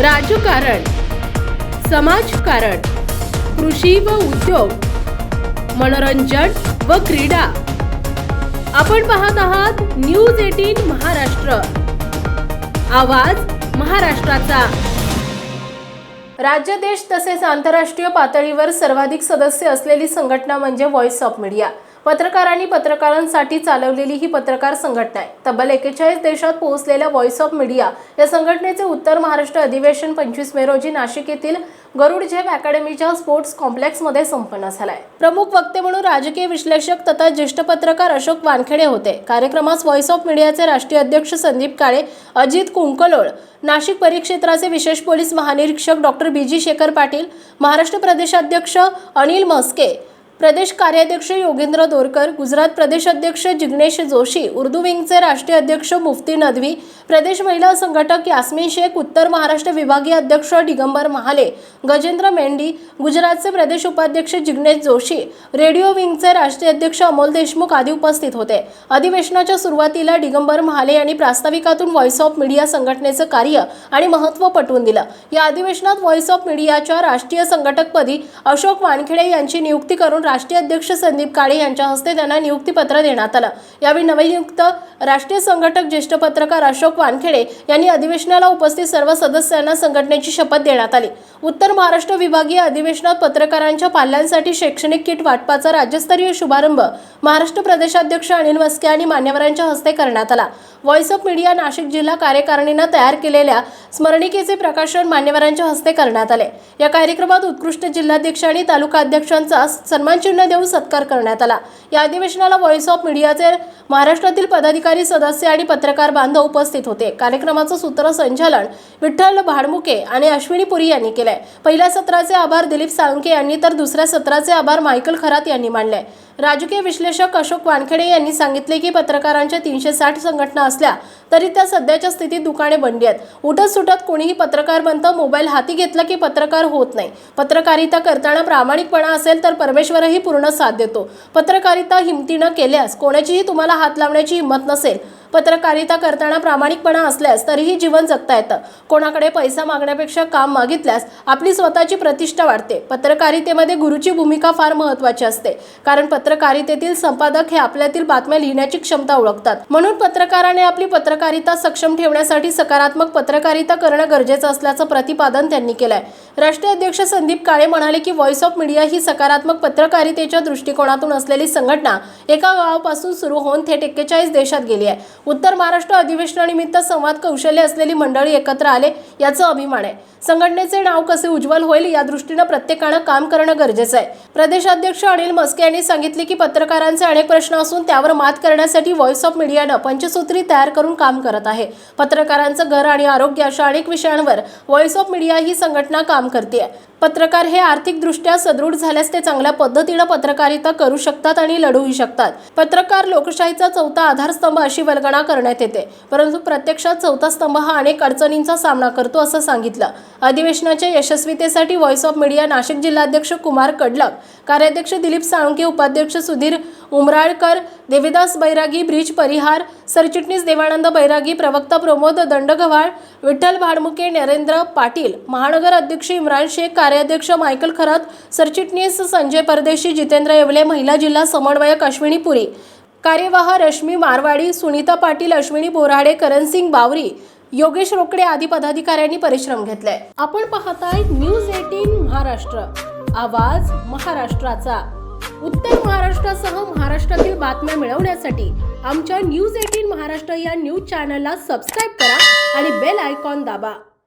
राजकारण समाजकारण कृषी व उद्योग मनोरंजन व क्रीडा. आपण पाहत आहात न्यूज एटीन महाराष्ट्र. आवाज महाराष्ट्राचा. राज्य देश तसेच आंतरराष्ट्रीय पातळीवर सर्वाधिक सदस्य असलेली संघटना म्हणजे व्हॉइस ऑफ मीडिया. पत्रकारांनी पत्रकारांसाठी चालवलेली ही पत्रकार संघटना आहे. तब्बल एकेचाळीस देशात पोहोचलेल्या व्हॉइस ऑफ मीडिया या संघटनेचे उत्तर महाराष्ट्र अधिवेशन पंचवीस मे रोजी नाशिक येथील गरुड झेप अकॅडमीच्या स्पोर्ट्स कॉम्प्लेक्समध्ये संपन्न झालाय. प्रमुख वक्ते म्हणून राजकीय विश्लेषक तथा ज्येष्ठ पत्रकार अशोक वानखेडे होते. कार्यक्रमास व्हॉइस ऑफ मीडियाचे राष्ट्रीय अध्यक्ष संदीप काळे अजित कुंकलोळ नाशिक परिक्षेत्राचे विशेष पोलीस महानिरीक्षक doctor B G Shekhar Patil Maharashtra प्रदेशाध्यक्ष अनिल म्हस्के प्रदेश कार्याध्यक्ष योगेंद्र दोरकर गुजरात प्रदेश अध्यक्ष जिग्नेश जोशी उर्दू विंगचे राष्ट्रीय अध्यक्ष मुफ्ती नदवी प्रदेश महिला संघटक यास्मिन शेख उत्तर महाराष्ट्र विभागीय अध्यक्ष दिगंबर महाले गजेंद्र मेंढी गुजरातचे प्रदेश उपाध्यक्ष जिग्नेश जोशी रेडिओ विंगचे राष्ट्रीय अध्यक्ष अमोल देशमुख आदी उपस्थित होते. अधिवेशनाच्या सुरुवातीला दिगंबर महाले यांनी प्रास्ताविकातून व्हॉइस ऑफ मीडिया संघटनेचं कार्य आणि महत्त्व पटवून दिलं. या अधिवेशनात व्हॉइस ऑफ मीडियाच्या राष्ट्रीय संघटकपदी अशोक वानखेडे यांची नियुक्ती करून राष्ट्रीय अध्यक्ष संदीप काळे यांच्या हस्ते त्यांना नियुक्तीपत्र देण्यात आलं. यावेळी नवनियुक्त राष्ट्रीय संघटक ज्येष्ठ पत्रकार अशोक वानखेडे यांनी अधिवेशनाला उपस्थित सर्व सदस्यांना संघटनेची शपथ देण्यात आली. उत्तर महाराष्ट्र विभागीय अधिवेशनात पत्रकारांच्या पाल्यांसाठी शैक्षणिक किट वाटपाचा राज्यस्तरीय शुभारंभ महाराष्ट्र प्रदेशाध्यक्ष अनिल वस्के आणि मान्यवरांच्या हस्ते करण्यात आला. व्हॉइस ऑफ मीडिया नाशिक जिल्हा कार्यकारिणीनं तयार केलेल्या स्मरणिकेचे प्रकाशन मान्यवरांच्या हस्ते करण्यात आले. या कार्यक्रमात उत्कृष्ट जिल्हाध्यक्ष आणि तालुका अध्यक्षांचा सन्मानचिन्ह देऊन सत्कार करण्यात आला. या अधिवेशनाला व्हॉइस ऑफ मीडियाचे महाराष्ट्रातील पदाधिकारी सदस्य आणि पत्रकार बांधव उपस्थित होते. कार्यक्रमाचं सूत्रसंचालन विठ्ठल भाडमुके आणि अश्विनी पुरी यांनी केलंय. पहिल्या सत्राचे आभार दिलीप साळुंके यांनी तर दुसऱ्या सत्राचे आभार मायकल खरात यांनी मानले. राजकीय विश्लेषक अशोक वानखेडे यांनी सांगितले की पत्रकारांच्या तीनशे साठ संघटना असल्या तरी त्या सध्याच्या स्थितीत दुकाने बंदी आहेत. उठत सुटत कोणीही पत्रकार बनतं मोबाईल हाती घेतला की पत्रकार होत नाही. पत्रकारिता करताना प्रामाणिकपणा असेल तर परमेश्वरही पूर्ण साथ देतो. पत्रकारिता हिमतीनं केल्यास कोणाचीही तुम्हाला हात लावण्याची हिंमत नसेल. पत्रकारिता करताना प्रामाणिकपणा असल्यास तरीही जीवन जगता येतं. कोणाकडे पैसा मागण्यापेक्षा काम मागितल्यास आपली स्वतःची प्रतिष्ठा वाढते. पत्रकारितेमध्ये गुरुची भूमिका फार महत्त्वाची असते. कारण पत्रकारितेतील संपादक हे आपल्यातील बातम्या लिहिण्याची क्षमता ओळखतात. म्हणून पत्रकाराने आपली पत्रकारिता सक्षम ठेवण्यासाठी सकारात्मक पत्रकारिता करणं गरजेचं असल्याचं प्रतिपादन त्यांनी केलंय. राष्ट्रीय अध्यक्ष संदीप काळे म्हणाले की व्हॉइस ऑफ मीडिया ही सकारात्मक पत्रकारितेच्या दृष्टिकोनातून असलेली संघटना एका गावापासून सुरू होऊन थेट एक्केचाळीस देशात गेली आहे. उत्तर महाराष्ट्र अधिवेशनानिमित्त संवाद कौशल्य असलेली मंडळी एकत्र आले याचं अभिमान आहे. संघटनेचे नाव कसे उज्ज्वल होईल या दृष्टीनं प्रत्येकानं काम करणं गरजेचं आहे. प्रदेशाध्यक्ष अनिल मस्के यांनी सांगितले की पत्रकारांचे अनेक प्रश्न असून त्यावर मात करण्यासाठी व्हॉइस ऑफ मीडियानं पंचसूत्री तयार करून काम करत आहे. पत्रकारांचं घर आणि आरोग्य अशा अनेक विषयांवर व्हॉइस ऑफ मीडिया ही संघटना काम करते पत्रकार हे आर्थिकदृष्ट्या सदृढ झाल्यास ते चांगल्या पद्धतीनं पत्रकारिता करू शकतात आणि लढूही शकतात. पत्रकार लोकशाहीचा चौथा आधारस्तंभ अशी वल्गणा करण्यात येते. परंतु प्रत्यक्षात चौथा स्तंभ हा अनेक अडचणींचा सामना करतो असं सांगितलं. अधिवेशनाच्या यशस्वीतेसाठी व्हॉइस ऑफ मीडिया नाशिक जिल्हाध्यक्ष कुमार कडलक कार्याध्यक्ष दिलीप साळुंके उपाध्यक्ष सुधीर उमराळकर देविदास बैरागी ब्रिज परिहार सरचिटणीस देवानंद बैरागी प्रवक्ता प्रमोद दंडगव्हाळ विठ्ठल भाडमुके नरेंद्र पाटील महानगर अध्यक्ष इम्रान शेख कार्याध्यक्ष मायकल खरात सरचिटणीस संजय परदेशी जितेंद्र येवले महिला जिल्हा समन्वयक अश्विनी पुरी कार्यवाह रश्मी मारवाडी सुनीता पाटील अश्विनी बोराडे करणसिंग बावरी योगेश रोकडे आदी पदाधिकाऱ्यांनी परिश्रम घेतलाय. आपण पाहताय न्यूज एटीन महाराष्ट्र. आवाज महाराष्ट्राचा. उत्तर महाराष्ट्रासह महाराष्ट्रातील बातम्या मिळवण्यासाठी आमच्या न्यूज एटीन महाराष्ट्र या न्यूज चॅनलला सबस्क्राईब करा आणि बेल आयकॉन दाबा.